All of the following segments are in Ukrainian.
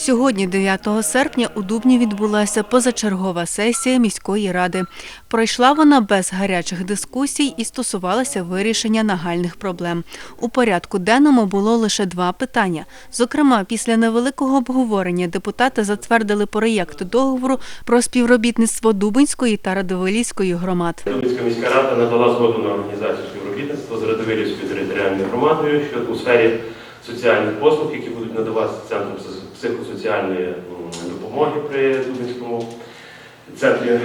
Сьогодні, 9 серпня, у Дубні відбулася позачергова сесія міської ради. Пройшла вона без гарячих дискусій і стосувалася вирішення нагальних проблем. У порядку денному було лише два питання. Зокрема, після невеликого обговорення депутати затвердили проєкт договору про співробітництво Дубинської та Радовилівської громад. Дубинська міська рада надала згоду на організацію співробітництва з Радовилівською територіальною громадою щодо у сфері соціальних послуг, які будуть надаватися Центром психосоціальної допомоги при Дубинському центрі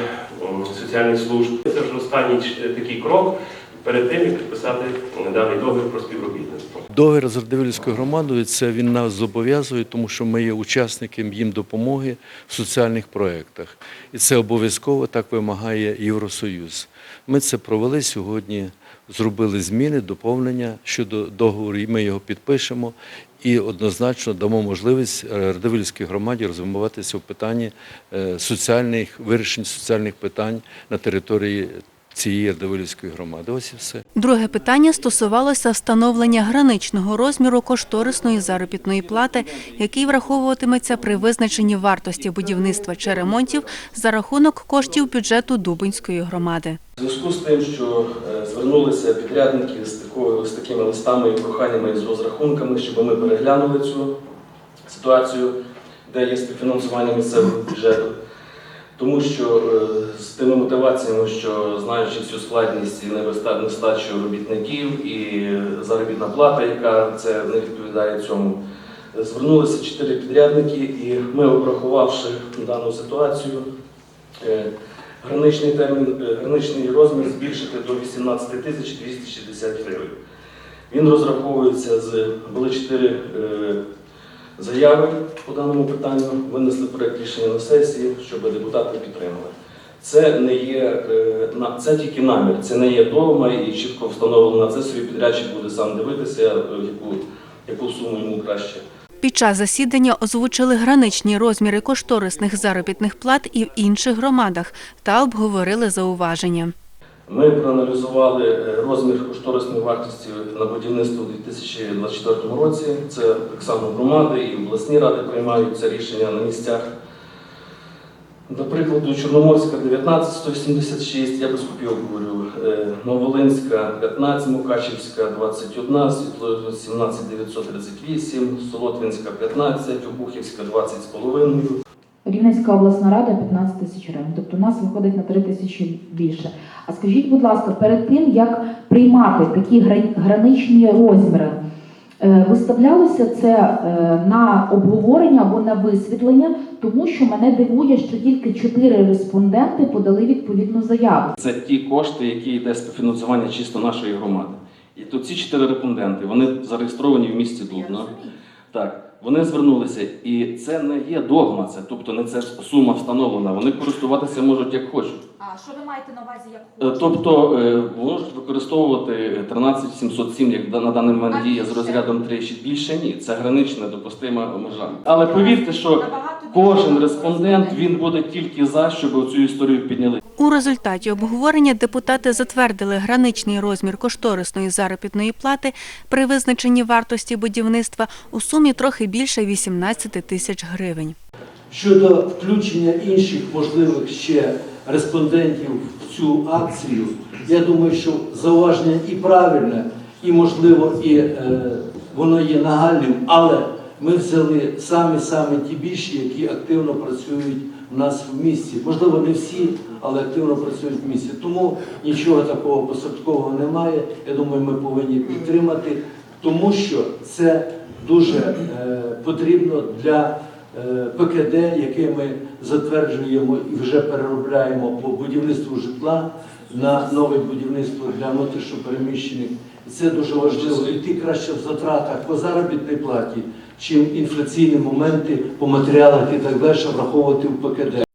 соціальних служб. Це вже останній такий крок перед тим, як підписати м, даний договір про співробітництво. Договір з Радивилівською громадою це він нас зобов'язує, тому що ми є учасником їм допомоги в соціальних проєктах. І це обов'язково так вимагає Євросоюз. Ми це провели сьогодні, зробили зміни, доповнення щодо договору, і ми його підпишемо. І однозначно дамо можливість е, Радивилівській громаді розвиватися в питанні е, соціальних вирішень соціальних питань на території цієї Радивилівської громади. Ось і все. Друге питання стосувалося встановлення граничного розміру кошторисної заробітної плати, який враховуватиметься при визначенні вартості будівництва чи ремонтів за рахунок коштів бюджету Дубинської громади. У зв'язку з тим, що е, звернулися підрядники з, такою, з такими листами і проханнями з розрахунками, щоб ми переглянули цю ситуацію, де є співфінансування місцевого бюджету. Тому що е, з тими мотиваціями, що знаючи всю складність і нестачу робітників і заробітна плата, яка це не відповідає цьому, звернулися чотири підрядники, і ми, обрахувавши дану ситуацію, е, граничний термін, е, граничний розмір збільшити до 18 тисяч 260 гривень. Він розраховується з були чотири заяви по даному питанню, винесли проект рішення на сесії, щоб депутати підтримали. Це не є е, це тільки намір, це не є догма і чітко встановлено. Це собі підрядчик буде сам дивитися, е, яку, яку суму йому краще. Під час засідання озвучили граничні розміри кошторисних заробітних плат і в інших громадах та обговорили зауваження. Ми проаналізували е, розмір кошторисної вартості на будівництво у 2024 році. Це так само громади і обласні ради приймають це рішення на місцях. До прикладу, Чорноморська 19 186, я без копійок говорю, е, Новолинська 15, Мукачівська 21, Світло 17 938, Солотвинська 15, Обухівська 20 з половиною. Рівненська обласна рада 15 тисяч гривень, тобто у нас виходить на 3 тисячі більше. А скажіть, будь ласка, перед тим як приймати такі граничні розміри, е, виставлялося це е, на обговорення або на висвітлення, тому що мене дивує, що тільки 4 респонденти подали відповідну заяву. Це ті кошти, які йде співфінансування чисто нашої громади. І то ці чотири респонденти, вони зареєстровані в місті Дубно. Так, вони звернулися, і це не є догма, це тобто не це ж сума встановлена. Вони користуватися можуть як хочуть. А що ви маєте на увазі як Е, хочете? Тобто е, можуть використовувати 13707, як на даний момент діє з розрядом 3 чи більше ні. Це гранична допустима межа. Але повірте, що Набагато кожен респондент він буде тільки за, щоб цю історію підняли. У результаті обговорення депутати затвердили граничний розмір кошторисної заробітної плати при визначенні вартості будівництва у сумі трохи більше 18 тисяч гривень. Щодо включення інших можливих ще респондентів в цю акцію, я думаю, що зауваження і правильне, і можливо, і е, воно є нагальним, але ми взяли самі самі ті більші, які активно працюють нас в місті. Можливо, не всі, але активно працюють в місті. Тому нічого такого посадкового немає. Я думаю, ми повинні підтримати, тому що це дуже е, потрібно для е, ПКД, яке ми затверджуємо і вже переробляємо по будівництву житла на нове будівництво для що І це дуже важливо. Іти краще в затратах по заробітній платі, чим інфляційні моменти по матеріалах і так далі враховувати в ПКД.